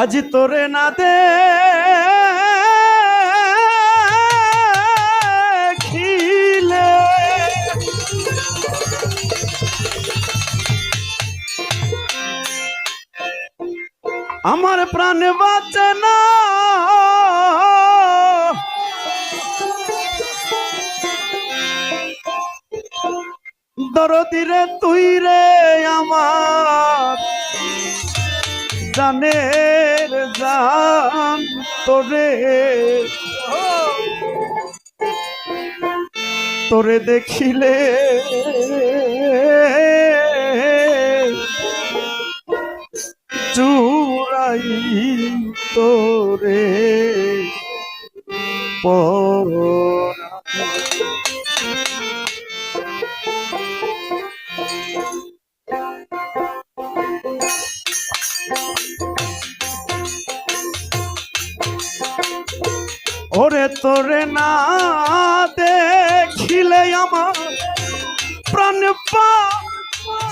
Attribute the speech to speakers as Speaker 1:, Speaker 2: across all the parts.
Speaker 1: আজ তোরে না দে খিলে আমার প্রাণ বাঁচে না। দরদিরে তুই রে আমার। জানের জান তোরে। তোরে দেখিলে চুরাই তোরে। পরা ওরে তোরে না দেখিলে আমার প্রাণ পা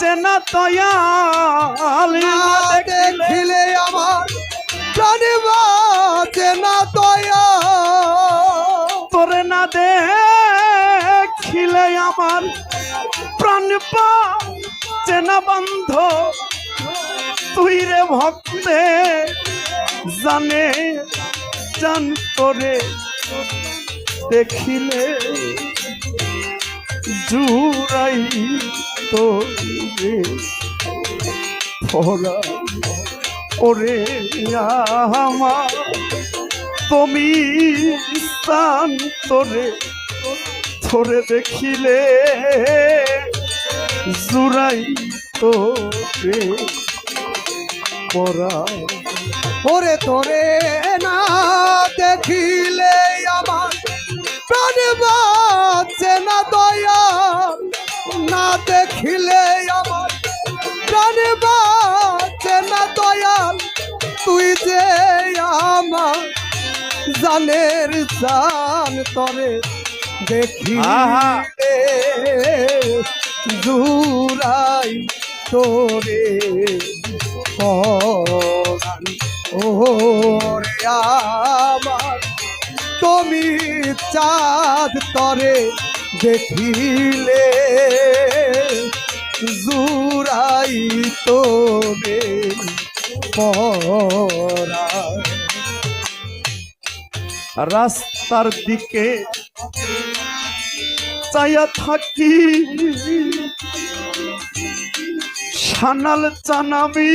Speaker 1: চেনা তয়াল না দেখিলে
Speaker 2: আমার প্রাণে বাঁচে না দয়া
Speaker 1: তোরে না দেখিলে আমার প্রাণ পা চেনা বন্ধ। তুই রে ভক্তে জানে জান তোরে দেখিলে জুরাই তোরে ফোরা ওরে আমার তুমি স্থান তোরে তোরে দেখিলে জুরাই তোরে পরা
Speaker 2: ওরে তোরে জানের জান তরে
Speaker 1: আহা।
Speaker 2: দেখিলে জুরাই তোরে ওরে আমার তুমি চাঁদ তরে দেখিলে জুরাই তোরে পরাণ
Speaker 1: রাস্তার দিকে চাইয়া থাকি। সানাল চানামি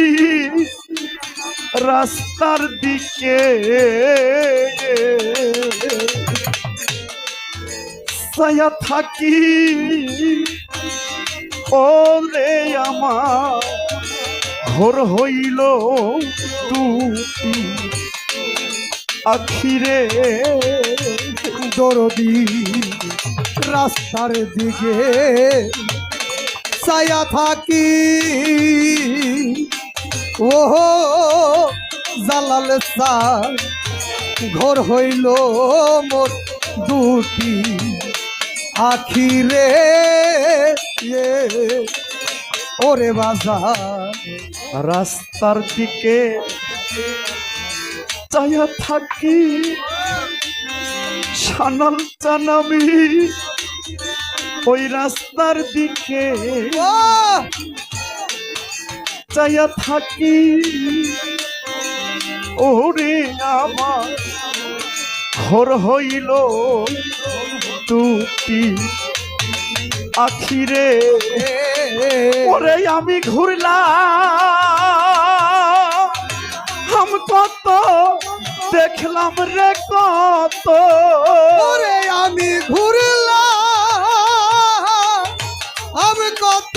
Speaker 1: রাস্তার দিকে। চাইয়া থাকি। ওরে আমার ঘর হইল দুটি আখিরে
Speaker 2: দরদি রাস্তার দিকে ছায়া থাকি। ও জালাল সার ঘর হইল মোর দুটি। আখিরে ওরে বাজার,
Speaker 1: রাস্তার দিকে চাইয়া থাকি সানাল চানামি ওই রাস্তার দিকে।
Speaker 2: ও
Speaker 1: চাইয়া থাকি ওরে আমার ঘর হইল দুটি আখিরে। ওরে আমি ঘুরলাম হাম কত দেখলাম রে কত।
Speaker 2: ওরে আমি ঘুরলাম আমি কত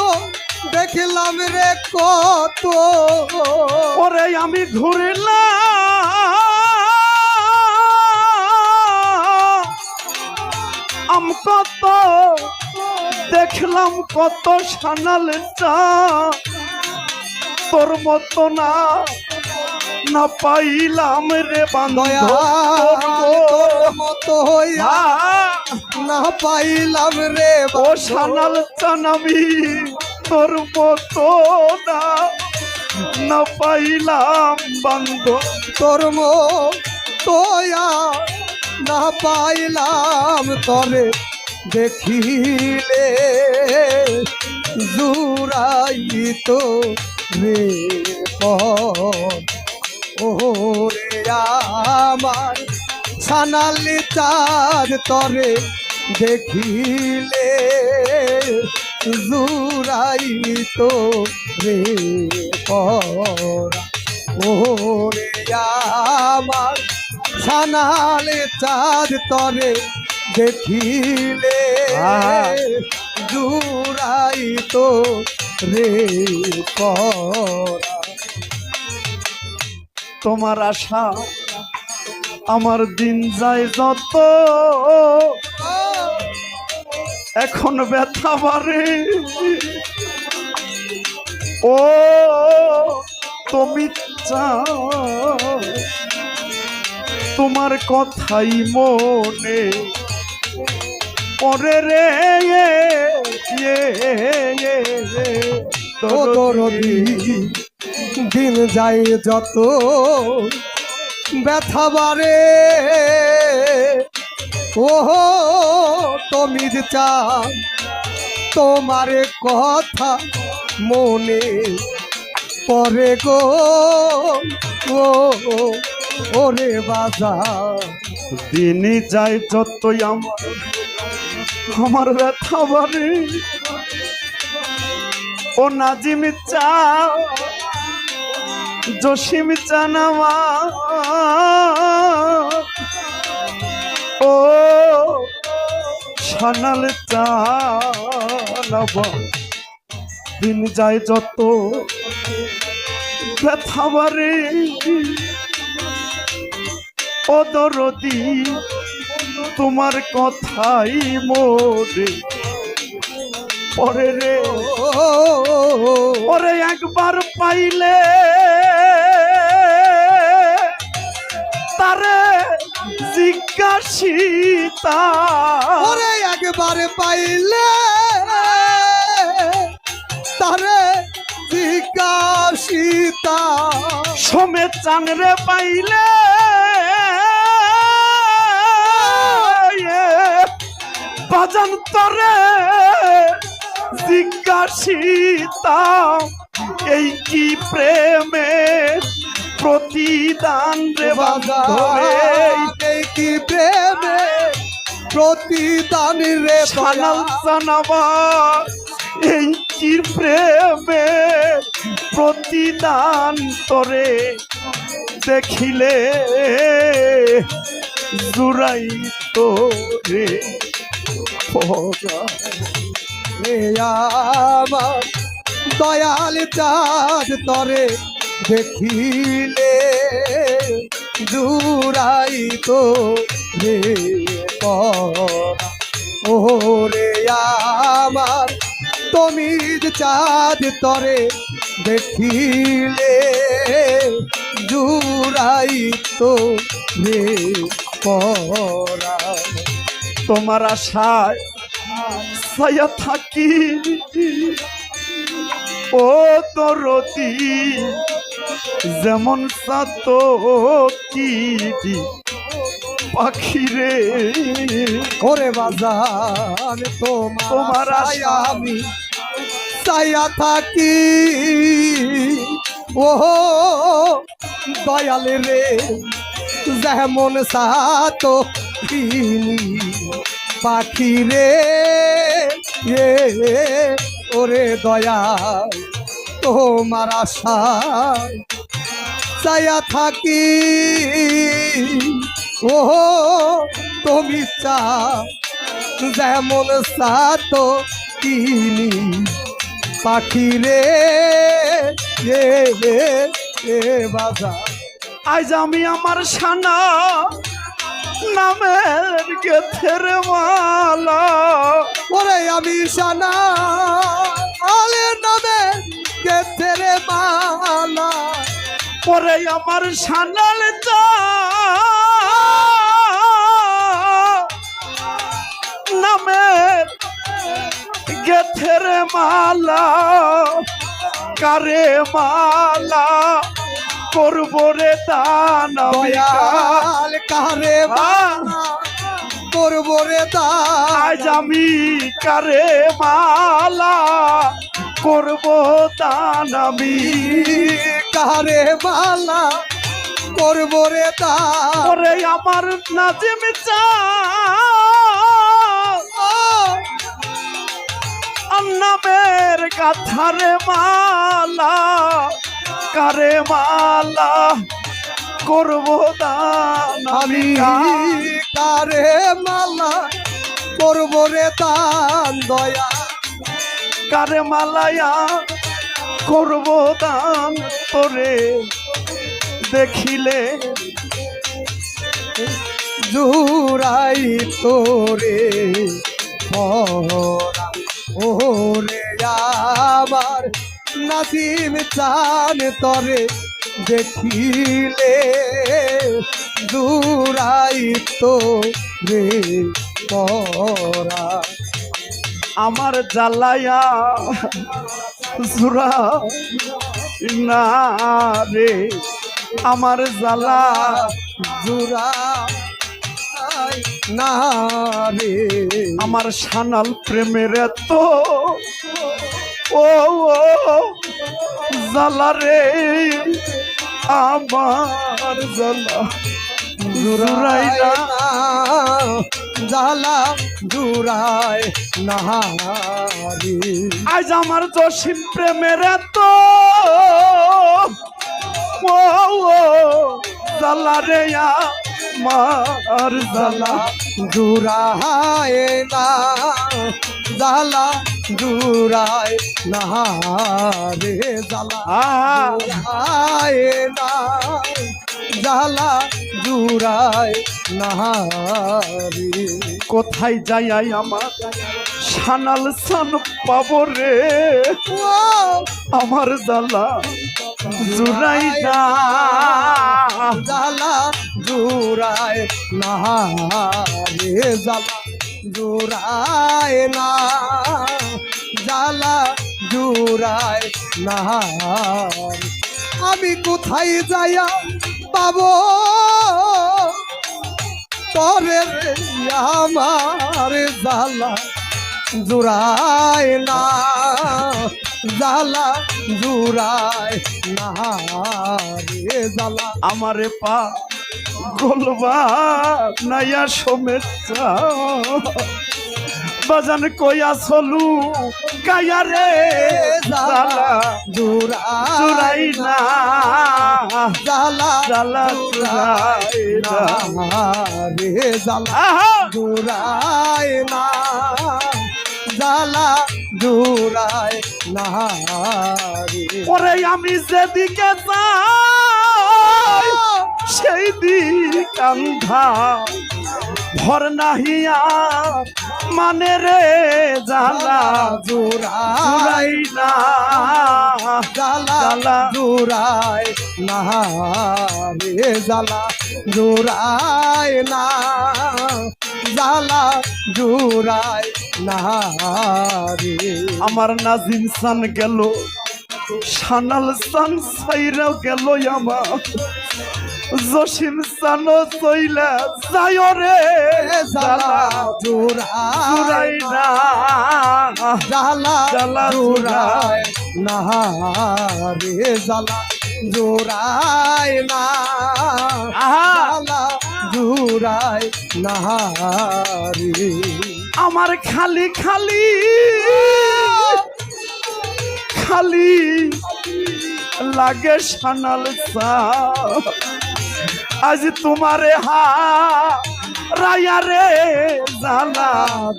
Speaker 2: দেখলাম রে কত।
Speaker 1: ওরে আমি ঘুরলাম আম কত দেখলাম কত সানাল চা। তোর মতো না না পাইলাম রে
Speaker 2: মতো হইয়া না পাইলাম রে
Speaker 1: ও সানাল চানামি তোর মতো না না পাইলাম বান্ধব
Speaker 2: তোর তোয়া না পাইলাম তরে দেখিলে জুরাই তো রে ওরে আমার সানালি চাঁদ তরে দেখিলে জুরাই তো রে ওরে আমার সানালে চাঁদ তরে দেখিলে। জুরাই তো রে পরা
Speaker 1: তোমার আশা আমার দিন যায় যত। এখন ব্যথা বাড়ে। ও তুমি চাও তোমার কথাই মনে পরে রে।
Speaker 2: দরদি। দিন যায় যত ব্যথা বাড়ে। ওহো তুমি যে চাও তোমার কথা মনে পরে গো। ও, ওরে বাজার
Speaker 1: দিনই যায় যতই আমার আমার ব্যথা বাড়ে। ও নাজিম চা জসিম চানামা ও সানাল চালাবা দিন যায় যত ব্যথা বাড়ে। ও দরদি তোমার কথাই মোরে পরে রে। পরে একবার পাইলে তারে জিজ্ঞাসিতা।
Speaker 2: ওরে একবার পাইলে তারে জিজ্ঞাসিতা।
Speaker 1: সমে চানরে পাইলে বাজান তরে জিজ্ঞাসিতা। এই কি প্রেমে প্রতিদান রে
Speaker 2: কি প্রেমে প্রতিদান রে
Speaker 1: সানাল। জানাবা এই কি প্রেমে প্রতিদান তরে দেখিলে জুরাই তোরে পগা
Speaker 2: রে দয়াল চাঁদ তরে দেখিলে জুরাই তো রে ও রে আমার তুমি চাঁদ তরে দেখিলে জুরাই তো রে
Speaker 1: তোমার আশায় ছায়া থাকি, ও তরতি যেমন সাত কি পাখি রে
Speaker 2: ওরে বাজার তোমার
Speaker 1: তোমার আশা।
Speaker 2: আমি চাইয়া থাকি। ও দয়াল রে যেমন সাত পাখি রে এ ওরে দয়াল তোমার আশায় চাইয়া থাকি। ও তুমি চা, যেমন সাত কিনি পাখি রে বাজা।
Speaker 1: আজ আমি আমার সানা নামের গেথের মালা।
Speaker 2: ওরে আমি সানা আলে নামে গেছে রে মালা।
Speaker 1: পরে আমার সানাল নামের গেথের মালা কারে মালা করব রে দান
Speaker 2: কারে করব রে
Speaker 1: আজ আমি কারে মালা করব দান আমি?
Speaker 2: কারে বালা করব রে দান
Speaker 1: ওরে আমার নাজিম চা। নামের কাথারে মালা কারে মালা করব দান
Speaker 2: আমি? কারে মালা করব রে দান দয়া।
Speaker 1: কারে মালায়া করব দান তোরে? দেখিলে
Speaker 2: জুরাই তোরে ওরে আবার নাসিম চান তরে দেখিলে জুরাই তোরে পরা
Speaker 1: আমার জ্বালায়া জুরা না রে। আমার জ্বালা
Speaker 2: জুরা না রে।
Speaker 1: আমার সানাল প্রেমের তো ও, জ্বালা রে। আমার জ্বালা জুরাই না।
Speaker 2: জালা জুরাই নাহারি।
Speaker 1: আজ আমার জসিম প্রেমের তো জ্বালা রে আমার জ্বালা
Speaker 2: জুরাই না জালা জুরাই নাহারে জালা জুরাই না। জালা জুরাই নাহারি।
Speaker 1: কোথায় যাই আমার সানাল সান পাবো রে? আমার জ্বালা জুরাই না।
Speaker 2: জালা জুরায় নাহারে। জালা জুরায় না। জালা জুরায় নাহার। আমি কোথায় যাইয়া পাবো। রে আমার জালা জুরায় না জালা জুরায় না রে জালা
Speaker 1: আমারে পা গোলবা নাইয়া সমেতা বাজান কইয়া চলু গায়া রে জ্বালা জুরাই না।
Speaker 2: জালা
Speaker 1: জ্বালা জুরাই না।
Speaker 2: রে জালা জুরায় না। জালা জুরায় না
Speaker 1: পরে আমি যেদিকে যাই সেই দিক আন্ধা ভর নাহিয়া মানে রে জ্বালা জুরাই
Speaker 2: জুরাই
Speaker 1: না
Speaker 2: জালা জুরায় না রে জালা জুরায় না। জালা জুরায় না রে।
Speaker 1: আমার নাজিম সান গেল সানাল সান সাইরাও গেল আমার। জসিম সানো চইলা যায় রে
Speaker 2: জালা
Speaker 1: জুরাই না।
Speaker 2: জালা
Speaker 1: জ্বালা
Speaker 2: জুরায় না রে জালা জুরায় না। জালা জুরায় না রে।
Speaker 1: আমার খালি খালি খালি লাগে সানাল সা আজ তোমারে হা রায়া রে জালা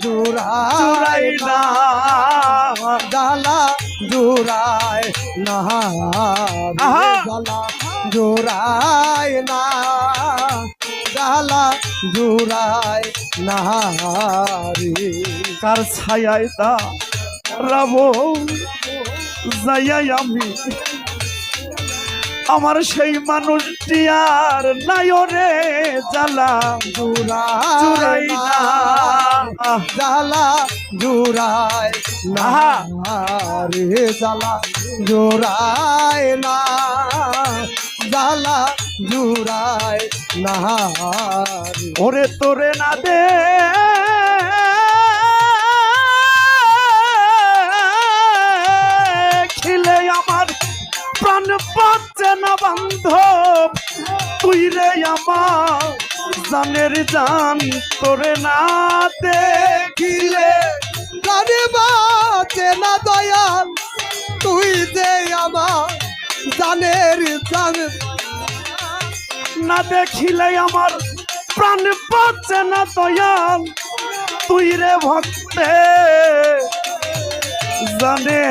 Speaker 2: জুরায়
Speaker 1: না
Speaker 2: জালা জুরায় না। জালা জুরায় না জালা জুরায় না রে
Speaker 1: কার ছায়ায় দা রাব যাইয়াই আমি আমার সেই মানুষটি আর নাই রে জ্বালা
Speaker 2: জুড়াই
Speaker 1: জুড়াই
Speaker 2: না। জ্বালা জুড়াই না। রে জ্বালা জুড়াই না। জ্বালা জুড়াই না।
Speaker 1: ওরে তোরে না দে। প্রাণ পাচ্ছে না বান্ধব। তুই রে আমার জানের জান, তোরে না দেখিলে।
Speaker 2: জানে বাঁচে না দয়াল, তুই যে আমার জানের জান।
Speaker 1: না দেখিলে আমার প্রাণ পাচ্ছে না দয়াল, তুই রে ভক্তে জানে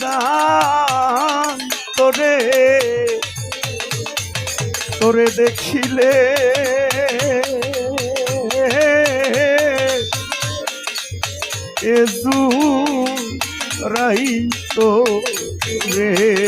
Speaker 1: জান। তোরে দেখিলে এজু রাই তো রে।